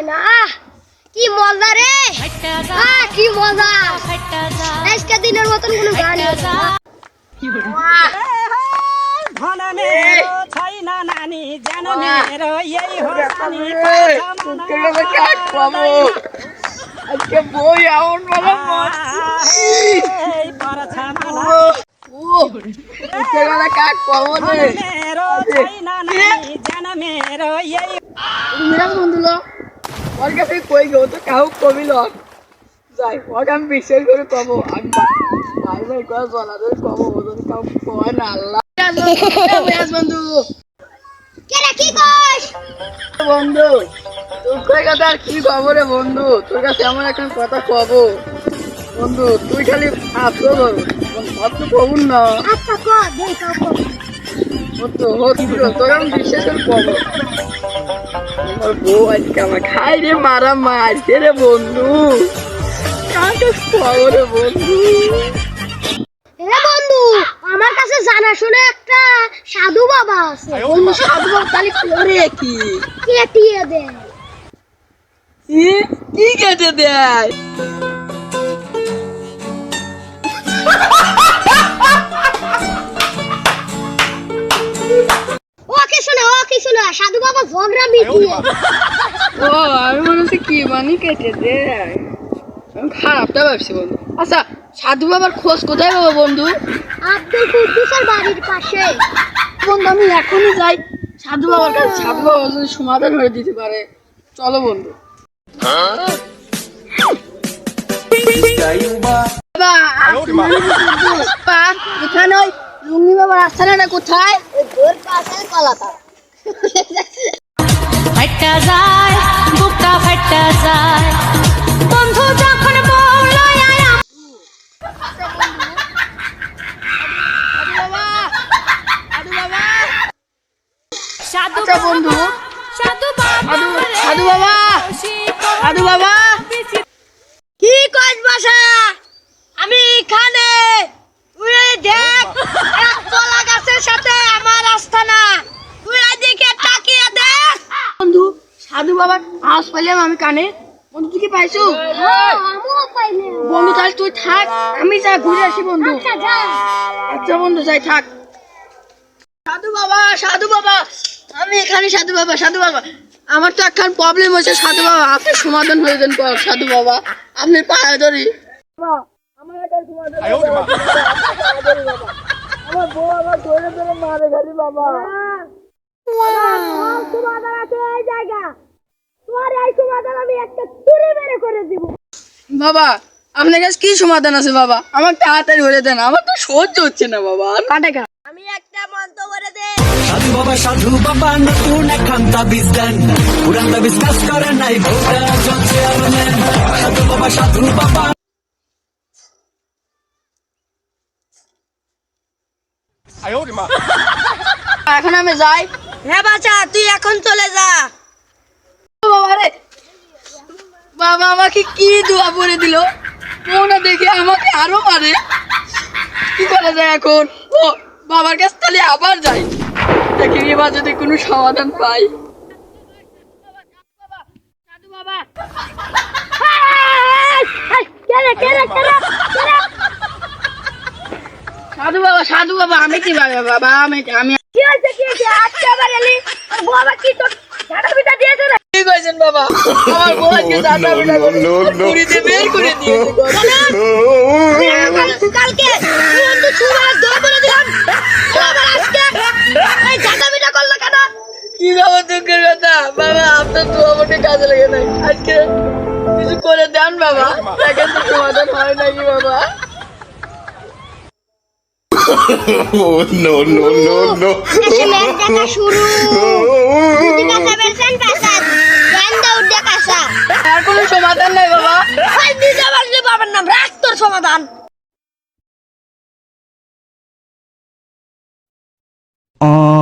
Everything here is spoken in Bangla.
যায় না। আহ কি মজা রে। আহ কি মজা। আজকে দিনের মতন কোনো গান আজকে বই আউন বন্ধুলো ওর কাছে কই গো? তো কাউ কবি লো যাই ওকে আমি বিশ্বাস করে কবো। আমি ভাই ভাই করে জলা ধরে কবো? ও যদি কাউ কয় না আল্লাহ। বন্ধু কি কস? বন্ধু কথা আর কি খবর রে বন্ধু? তোর কাছে এমন এখন কথা কব। বন্ধু তুই খালি ভাবতো ধর। ভাবতো কবুন না। আচ্ছা ক দেই কাও ক তো তোর আমি বিশ্বাস করে কব। আমার বউ আজকে আমার খাই রে মারা মারছে রে বন্ধু। কাকে রে বন্ধু? বন্ধু আমার কাছে জানা শুনে একটা সাধু বাবা আছে। বন্ধু সাধু বাবা তাহলে করে কি? কেটিয়ে দেয় কি? কি কেটে দেয়? মিটিয়ে ও আমি মনে হচ্ছে কি মানি কেটে দেয় আমি খারাপটা ভাবছি বন্ধু। আচ্ছা সাধু বাবার খোঁজ কোথায় পাবো বন্ধু? আব্দুল কুদ্দুসের বাড়ির পাশে। বন্ধু আমি এখনই যাই। সাধু বাবার কাছে সাধু বাবা যদি সমাধান হয়ে দিতে পারে চলো বন্ধু। বাবা, বাবা, এখানে ওই লুঙ্গি বাবার আস্থানাটা কোথায়? ওর কলাতা ফাটা যায় বুকটা ফাটা যায়। বন্ধু যখন সাধু আচ্ছা বন্ধু। সাধু বাবা সাধু বাবা। সাধু বাবা কি কস বাসা আমি এখানে তুই এই দেখ এক কলা গাছের সাথে আমার আস্তানা তুই এদিকে তাকিয়ে দেখ বন্ধু সাধু বাবার আওয়াজ পাইলাম আমি কানে। বন্ধু তুই কি পাইছো? বন্ধু তাহলে তুই থাক আমি যাই ঘুরে আসি বন্ধু। আচ্ছা আচ্ছা বন্ধু যাই থাক। সাধু বাবা সাধু বাবা আমি এখানে সাধু বাবা সাধু বাবা। আমার তো একখান প্রবলেম হয়েছে সাধু বাবা আপনি সমাধান হয়ে দেন পর সাধু বাবা। আপনি পায়ে ধরি। আমার একটা সমাধান বাবা, আপনি পায়ে বাবা। আমার বউ আমার ধরে ধরে মারে খালি বাবা। সমাধান আছে এই জায়গা। তোর এই সমাধান আমি একটা তুড়ি মেরে করে দিব। বাবা আপনার কাছে কি সমাধান আছে বাবা? আমার তাড়াতাড়ি বলে দেন আমার তো সহ্য হচ্ছে না বাবা। কাটে কা? আমি একটা মন্ত্র করে দে। সাধু বাবা সাধু বাবা নতুন এখন তাবিজ দেন পুরান তাবিজ কাজ করে নাই ভোটা চলছে আর নেন সাধু বাবা সাধু বাবা। এখন আমি যাই। হ্যাঁ বাচ্চা তুই এখন চলে যা। বাবা আমাকে কি দোয়া করে দিল? কোনা দেখে আমাকে আরও মারে। কি করা যায় এখন? ও, বাবার কাছে তাহলে আবার যাই। দেখি এবার যদি কোনো সমাধান পাই। সাধু বাবা আমি কি বাবা আমি আমি কি হয়েছে কি হয়েছে? আজকে আবার এলি? বাবা কি তোর ঝাড়া পিটা দিয়েছে কি কইছেন বাবা। আমার বউ আজকে দাদা বিটা করে পুরীতে বের করে। কালকে দিলাম। আজকে এই পিটা করল কেন? কি বাবা দুঃখের কথা? বাবা আপনার তো আমাকে কাজে লেগে নাই। আজকে কিছু করে দেন বাবা। দেখেন তো সমাধান হয় নাকি বাবা? Oh no no no no! শুরু। সমাধান আ